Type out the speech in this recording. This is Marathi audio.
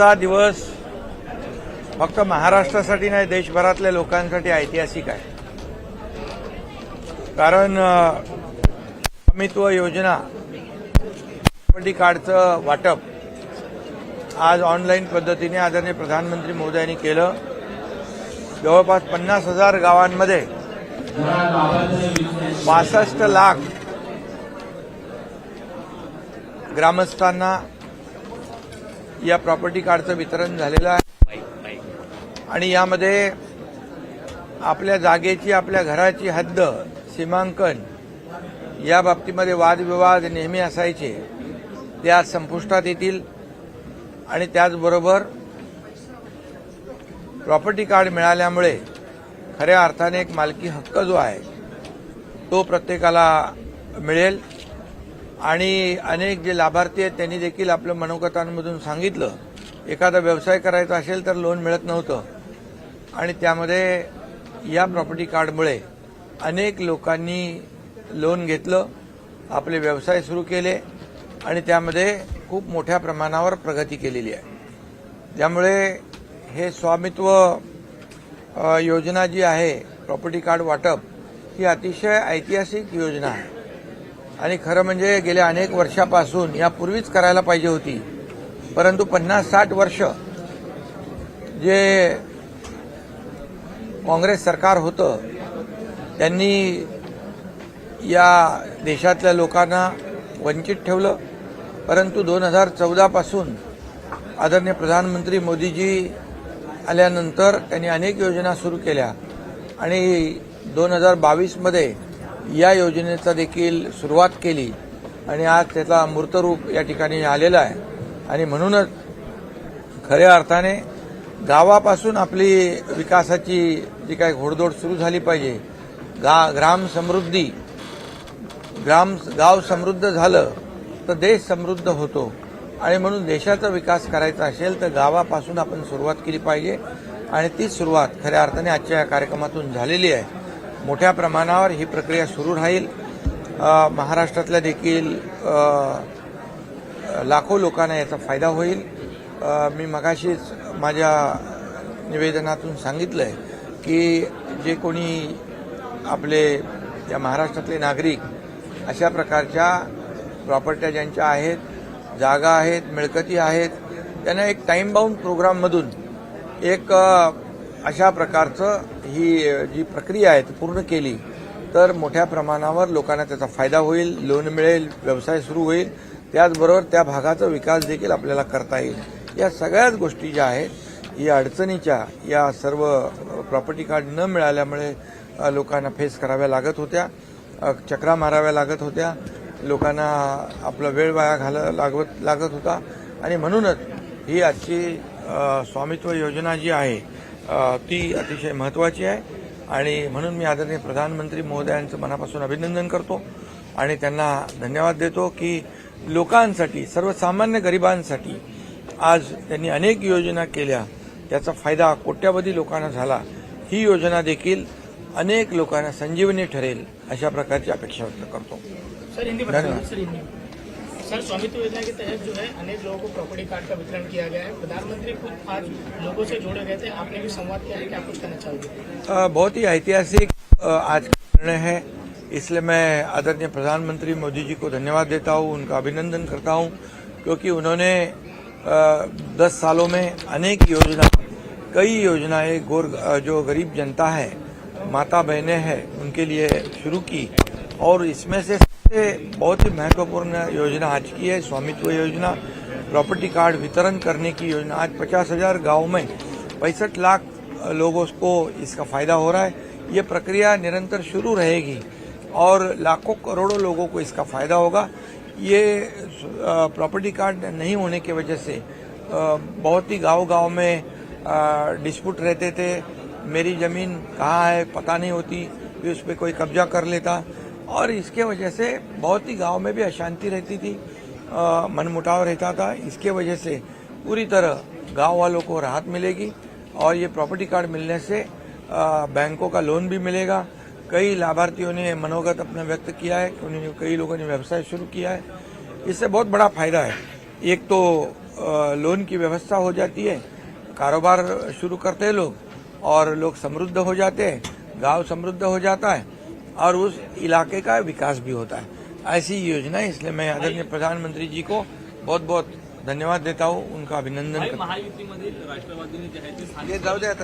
आजचा दिवस फक्त महाराष्ट्रासाठी नाही देशभरातल्या लोकांसाठी ऐतिहासिक आहे. कारण स्वामित्व योजना प्रॉपर्टी कार्डचं वाटप आज ऑनलाईन पद्धतीने आदरणीय प्रधानमंत्री मोदयांनी केलं. जवळपास पन्नास हजार गावांमध्ये बासष्ट लाख ग्रामस्थांना या प्रॉपर्टी कार्डचं वितरण झालेलं आहे. आणि यामध्ये आपल्या जागेची आपल्या घराची हद्द सीमांकन या बाबतीमध्ये वादविवाद नेहमी असायचे. ते आज संपुष्टात येतील. आणि त्याचबरोबर प्रॉपर्टी कार्ड मिळाल्यामुळे खऱ्या अर्थाने एक मालकी हक्क जो आहे तो प्रत्येकाला मिळेल. आणि अनेक जे लाभार्थी आहेत त्यांनी देखील आपलं मनोगतांमधून सांगितलं. एखादा व्यवसाय करायचा असेल तर लोन मिळत नव्हतं. आणि त्यामध्ये या प्रॉपर्टी कार्डमुळे अनेक लोकांनी लोन घेतलं आपले व्यवसाय सुरू केले आणि त्यामध्ये खूप मोठ्या प्रमाणावर प्रगती केलेली आहे. त्यामुळे हे स्वामित्व योजना जी आहे प्रॉपर्टी कार्ड वाटप ही अतिशय ऐतिहासिक योजना आहे. आणि खरं म्हणजे गेल्या अनेक वर्षापासून यापूर्वीच करायला पाहिजे होती. परंतु पन्नास साठ वर्ष जे काँग्रेस सरकार होतं त्यांनी या देशातल्या लोकांना वंचित ठेवलं. परंतु दोन हजार चौदापासून आदरणीय प्रधानमंत्री मोदीजी आल्यानंतर त्यांनी अनेक योजना सुरू केल्या. आणि दोन हजार बावीसमध्ये या योजनेचा देखील सुरुवात केली आणि आज त्याचा मूर्तरूप या ठिकाणी आलेलं आहे. आणि म्हणूनच खऱ्या अर्थाने गावापासून आपली विकासाची जी काही घोडदौड सुरू झाली पाहिजे गा ग्राम समृद्धी ग्राम गाव समृद्ध झालं तर देश समृद्ध होतो. आणि म्हणून देशाचा विकास करायचा असेल तर गावापासून आपण सुरुवात केली पाहिजे. आणि ती सुरुवात खऱ्या अर्थाने आजच्या या कार्यक्रमातून झालेली आहे. मोठ्या प्रमाणावर ही प्रक्रिया सुरू राहील. महाराष्ट्रातल्या देखील लाखो लोकांना याचा फायदा होईल. मी मगाशीच माझ्या निवेदनातून सांगितलं आहे की जे कोणी आपले या महाराष्ट्रातले नागरिक अशा प्रकारच्या प्रॉपर्ट्या ज्यांच्या आहेत जागा आहेत मिळकती आहेत त्यांना एक टाईम बाउंड प्रोग्राममधून एक अशा प्रकारचं ही जी प्रक्रिया आहे ती पूर्ण केली तर मोठ्या प्रमाणावर लोकांना त्याचा फायदा होईल लोन मिळेल व्यवसाय सुरू होईल. त्याचबरोबर त्या भागाचा विकास देखील आपल्याला करता येईल. या सगळ्याच गोष्टी ज्या आहेत या अडचणीच्या या सर्व प्रॉपर्टी कार्ड न मिळाल्यामुळे लोकांना फेस कराव्या लागत होत्या चक्रा माराव्या लागत होत्या लोकांना आपला वेळ वाया घाला लागत लागत होता. आणि म्हणूनच ही आजची स्वामित्व योजना जी आहे ती अतिशय महत्त्वाची आहे. आणि म्हणून मी आदरणीय प्रधानमंत्री महोदयांचं मनापासून अभिनंदन करतो. आणि त्यांना धन्यवाद देतो की लोकांसाठी सर्वसामान्य गरिबांसाठी आज त्यांनी अनेक योजना केल्या. त्याचा फायदा कोट्यावधी लोकांना झाला. ही योजना देखील अनेक लोकांना संजीवनी ठरेल अशा प्रकारची अपेक्षा व्यक्त करतो. धन्यवाद। सर, स्वामित्व योजना के तहत जो है, अनेक लोगों को प्रॉपर्टी कार्ड का वितरण किया गया है। प्रधानमंत्री खुद आज लोगों से जोड़े गए थे। आपने भी संवाद किया है। क्या कुछ कहना चाहोगे? बहुत ही ऐतिहासिक आज का निर्णय है। इसलिए मैं आदरणीय प्रधानमंत्री मोदी जी को धन्यवाद देता हूँ, उनका अभिनंदन करता हूँ, क्योंकि उन्होंने दस सालों में अनेक योजना, कई योजनाएँ गोर जो गरीब जनता है माता बहनें हैं, उनके लिए शुरू की और इसमें से सबसे बहुत ही महत्वपूर्ण योजना आज की है, स्वामित्व योजना, प्रॉपर्टी कार्ड वितरण करने की योजना। आज पचास हज़ार गाँव में पैंसठ लाख लोगों को इसका फ़ायदा हो रहा है। ये प्रक्रिया निरंतर शुरू रहेगी और लाखों करोड़ों लोगों को इसका फ़ायदा होगा। ये प्रॉपर्टी कार्ड नहीं होने की वजह से बहुत ही गाँव गाँव में डिस्प्यूट रहते थे। मेरी ज़मीन कहाँ है पता नहीं होती फिर उस पर कोई कब्जा कर लेता। और इसके वजह से बहुत ही गाँव में भी अशांति रहती थी मनमुटाव रहता था। इसके वजह से पूरी तरह गाँव वालों को राहत मिलेगी और ये प्रॉपर्टी कार्ड मिलने से बैंकों का लोन भी मिलेगा। कई लाभार्थियों ने मनोगत अपना व्यक्त किया है, उन्होंने कई लोगों ने व्यवसाय शुरू किया है। इससे बहुत बड़ा फ़ायदा है। एक तो लोन की व्यवस्था हो जाती है, कारोबार शुरू करते हैं लोग और लोग समृद्ध हो जाते हैं, गाँव समृद्ध हो जाता है। और उस इलाके का विकास भी होता है। ऐसी योजना है इसलिए मैं आदरणीय प्रधानमंत्री जी को बहुत बहुत धन्यवाद देता हूँ उनका अभिनंदन करता महायुतीमधील राष्ट्रवादीने जे आहे ते स्थानिक ये जाऊ दे आता